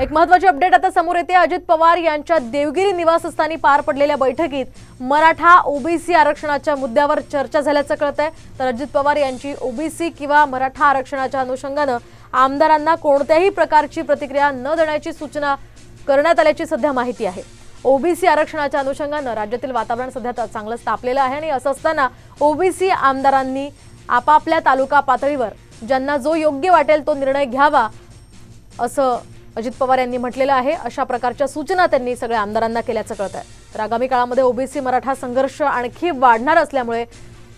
एक महत्वाची अपडेट आता समोर येते. अजित पवार यांच्या देवगिरी निवासस्थानी पार पडलेल्या बैठकीत मराठा ओबीसी आरक्षणाच्या मुद्द्यावर चर्चा झाल्याचं कळत आहे तर अजित पवार यांची ओबीसी किंवा मराठा आरक्षणाच्या अनुषंगानं आमदारांना कोणत्याही प्रकारची प्रतिक्रिया न देण्याची सूचना करण्यात आल्याची सध्या माहिती आहे. ओबीसी आरक्षणाच्या अनुषंगानं राज्यातील वातावरण सध्या चांगलंच तापलेलं आहे आणि असं असताना ओबीसी आमदारांनी आपापल्या तालुका पातळीवर ज्यांना जो योग्य वाटेल तो निर्णय घ्यावा असं अजित पवार यांनी म्हटलेलं आहे अशा प्रकारच्या सूचना त्यांनी सगळ्या आमदारांना केल्याचं कळत आहे तर आगामी काळामध्ये ओबीसी मराठा संघर्ष आणखी वाढणार असल्यामुळे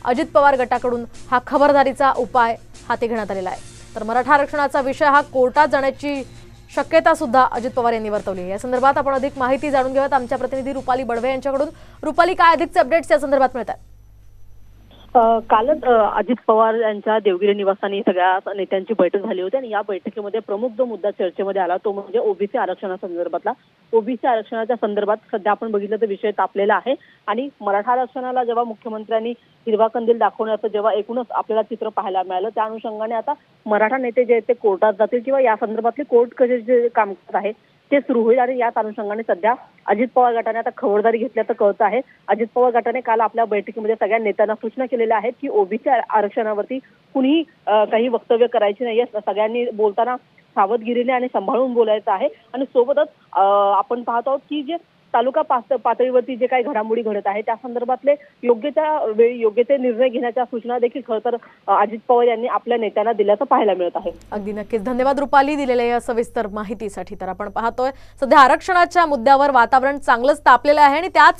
अजित पवार गटाकडून हा खबरदारीचा उपाय हाती घेण्यात आलेला आहे. तर मराठा आरक्षणाचा विषय हा कोर्टात जाण्याची शक्यता सुद्धा अजित पवार यांनी वर्तवली आहे. या संदर्भात आपण अधिक माहिती जाणून घेऊयात. आमच्या प्रतिनिधी रुपाली बडवे यांच्याकडून. रुपाली काय अधिकचे अपडेट्स या संदर्भात मिळतात? कालच अजित पवार यांच्या देवगिरी निवासानी सगळ्या नेत्यांची बैठक झाली होती आणि या बैठकीमध्ये प्रमुख जो मुद्दा चर्चेमध्ये आला तो म्हणजे ओबीसी आरक्षणासंदर्भातला ओबीसी आरक्षणाच्या संदर्भात सध्या आपण बघितलं तर विषय तापलेला आहे आणि मराठा आरक्षणाला जेव्हा मुख्यमंत्र्यांनी हिरवा कंदील दाखवण्याचं जेव्हा एकूणच आपल्याला चित्र पाहायला मिळालं त्या अनुषंगाने आता मराठा नेते जे आहेत ते कोर्टात जातील किंवा या संदर्भातले कोर्ट कसे जे कामकाज आहे ते सुरू होईल आणि याच अनुषंगाने सध्या अजित पवार गटाने आता खबरदारी घेतल्याचं कळत आहे. अजित पवार गटाने काल आपल्या बैठकीमध्ये सगळ्या नेत्यांना सूचना केलेल्या आहेत की ओबीसी आरक्षणावरती कुणीही काही वक्तव्य करायची नाही सगळ्यांनी बोलताना सावधगिरीने आणि सांभाळून बोलायचं आहे. आणि सोबतच आपण पाहतो आहोत की जे तालुका पात- पातळीवरती जे काही घडामोडी घडत आहे त्या संदर्भातले योग्य त्या वेळी योग्य ते निर्णय घेण्याच्या सूचना देखील खरं तर अजित पवार यांनी आपल्या नेत्यांना दिल्याचं पाहायला मिळत आहे. अगदी नक्कीच. धन्यवाद रुपाली दिलेल्या या सविस्तर माहितीसाठी. तर आपण पाहतोय सध्या आरक्षणाच्या मुद्द्यावर वातावरण चांगलंच तापलेलं आहे आणि त्याच